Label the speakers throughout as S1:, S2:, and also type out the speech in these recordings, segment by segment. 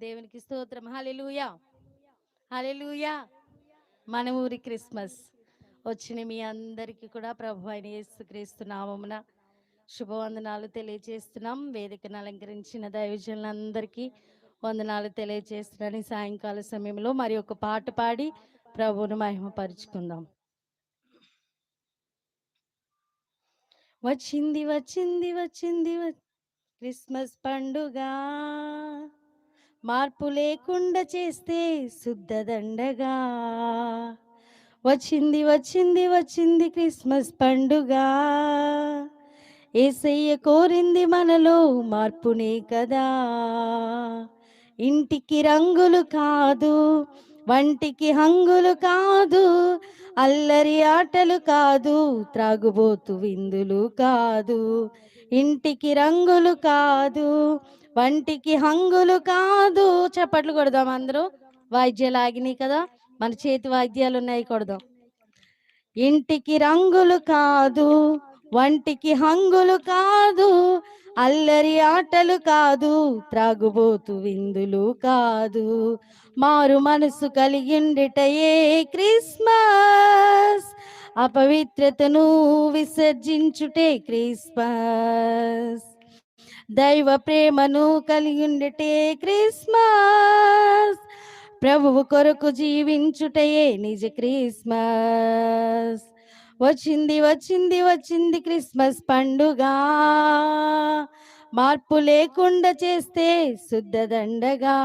S1: దేవునికి స్తోత్రం. Hallelujah hallelujah మన ఊరి క్రిస్మస్ వచ్చిన మీ అందరికీ కూడా ప్రభు అయిన యేసుక్రీస్తు నామమున శుభవందనాలు తెలియజేస్తున్నాం. వేదికను అలంకరించిన దైవజనులందరికీ వందనాలు తెలియజేస్తున్నాను. సాయంకాల సమయంలో మరి ఒక పాట పాడి ప్రభువును మహిమపరుచుకుందాం. వచ్చింది వచ్చింది వచ్చింది వ- క్రిస్మస్ పండుగ. మార్పు లేకుండా చేస్తే శుద్ధ దండగా. వచ్చింది వచ్చింది వచ్చింది క్రిస్మస్ పండుగ. ఏసయ్య కోరింది మనలో మార్పునే కదా. ఇంటికి రంగులు కాదు వంటికి హంగులు కాదు అల్లరి ఆటలు కాదు త్రాగుబోతు విందులు కాదు. ఇంటికి రంగులు కాదు వంటికి హంగులు కాదు. చప్పట్లు కొడదాం అందరూ. వాయిద్యాలు ఆగినాయి కదా. మన చేతి వాయిద్యాలు ఉన్నాయి కొడదాం. ఇంటికి రంగులు కాదు. వంటికి హంగులు కాదు. అల్లరి ఆటలు కాదు. త్రాగుబోతు విందులు కాదు. మారు మనసు కలిగిండిటయే క్రిస్మస్. అపవిత్రతను విసర్జించుటే క్రిస్మస్. దైవ ప్రేమను కలిగిండిటే క్రిస్మస్. ప్రభువు కొరకు జీవించుటయే నిజ క్రిస్మస్. వచ్చింది వచ్చింది వచ్చింది క్రిస్మస్ పండుగ. మార్పు లేకుండా చేస్తే శుద్ధ దండగా.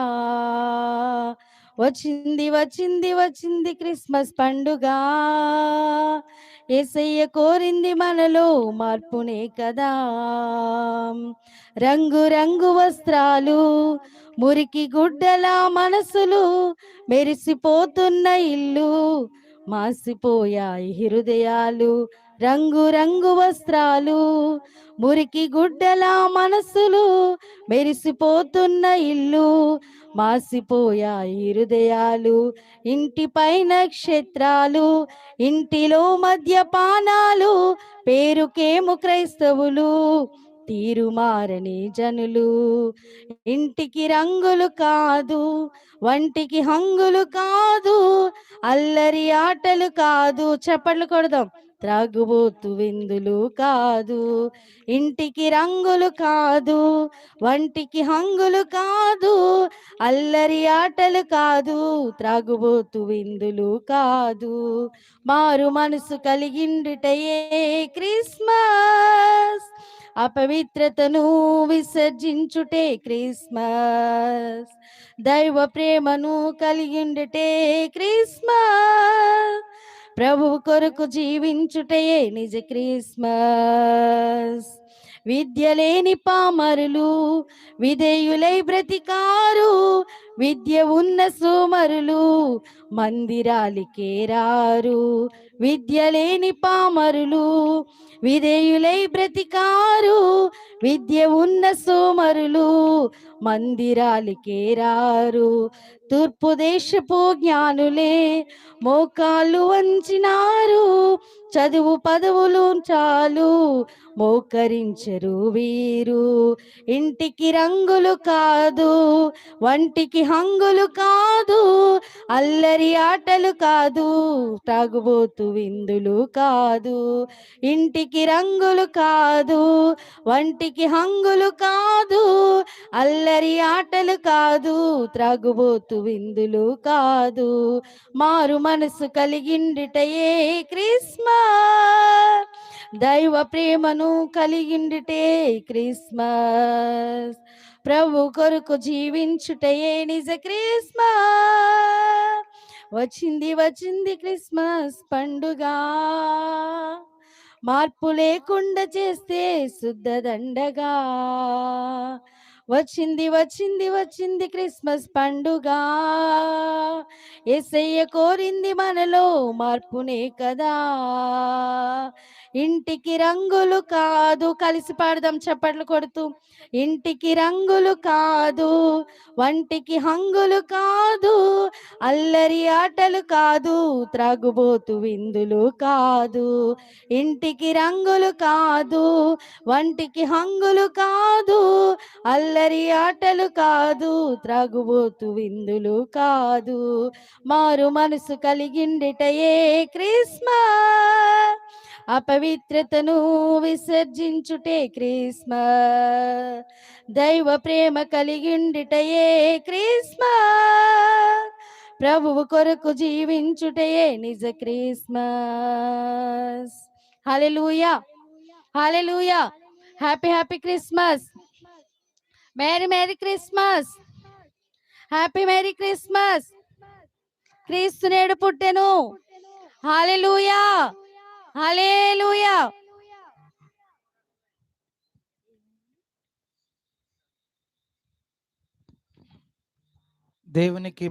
S1: వచ్చింది వచ్చింది వచ్చింది క్రిస్మస్ పండుగ. ఏసయ్య కోరింది మనలో మార్పునే కదా. రంగు రంగు వస్త్రాలు మురికి గుడ్డల మనసులు మెరిసిపోతున్న ఇల్లు మాసిపోయాయి హృదయాలు రంగు రంగు వస్త్రాలు మురికి గుడ్డల మనసులు మెరిసిపోతున్న ఇల్లు మాసిపోయాయి హృదయాలు ఇంటిపై నక్షత్రాలు ఇంటిలో మద్యపానాలు పేరుకేము క్రైస్తవులు. తీరుమారని జనులు. ఇంటికి రంగులు కాదు వంటికి హంగులు కాదు అల్లరి ఆటలు కాదు. చప్పట్లు కొడదాం. త్రాగుబోతు విందులు కాదు ఇంటికి రంగులు కాదు వంటికి హంగులు కాదు అల్లరి ఆటలు కాదు. త్రాగుబోతు విందులు కాదు. మారు మనసు కలిగిండుటయే క్రిస్మస్. అపవిత్రతను విసర్జించుటే క్రిస్మస్. దైవ ప్రేమను కలిగిండుటే క్రిస్మస్. ప్రభు కొరకు జీవించుటయే నిజ క్రిస్మస్. విద్య లేని పామరులు విధేయులై బ్రతికారు విద్య ఉన్న సోమరులు మందిరాలికే రారు. విద్య లేని పామరులు విధేయులై బ్రతికారు. విద్య ఉన్న సోమరులు మందిరాలికే రారు. తూర్పు దేశపు జ్ఞానులే మోకాలు వంచినారు. చదువు పదవులు చాలు మోకరించరు వీరు. ఇంటికి రంగులు కాదు వంటికి హంగులు కాదు అల్లరి ఆటలు కాదు తాగుబోతు విందులు కాదు ఇంటికి రంగులు కాదు వంటికి హంగులు కాదు అల్లరి ఆటలు కాదు త్రాగుబోతు విందులు కాదు. మారు మనసు కలిగిండిటయే క్రిస్మస్ దైవ ప్రేమను కలిగిండిటే క్రిస్మస్. ప్రభు కొరకు జీవించుటయే నిజ క్రిస్మస్ వచ్చింది వచ్చింది క్రిస్మస్ పండుగ. మార్పు లేకుండా చేస్తే శుద్ధ దండగా. వచ్చింది వచ్చింది వచ్చింది క్రిస్మస్ పండుగ. ఏసయ్య కోరింది మనలో మార్పునే కదా. ఇంటికి రంగులు కాదు కలిసి పాడదాం చప్పట్లు కొడుతూ. ఇంటికి రంగులు కాదు వంటికి హంగులు కాదు అల్లరి ఆటలు కాదు త్రాగుబోతు విందులు కాదు. ఇంటికి రంగులు కాదు వంటికి హంగులు కాదు అల్లరి ఆటలు కాదు త్రాగుబోతు విందులు కాదు. మారు మనసు కలిగిండిటయే క్రిస్మస్ అపవిత్రతను విసర్జించుటే క్రిస్మస్ దైవ ప్రేమ కలిగిండిటయే క్రిస్మా. ప్రభువు కొరకు జీవించుటయే నిజ Christmas. Hallelujah. Hallelujah. Happy happy Christmas. Merry merry Christmas happy merry Christmas క్రీస్తు నేడు పుట్టెను. హల్లెలూయా హల్లెలూయా
S2: దేవునికి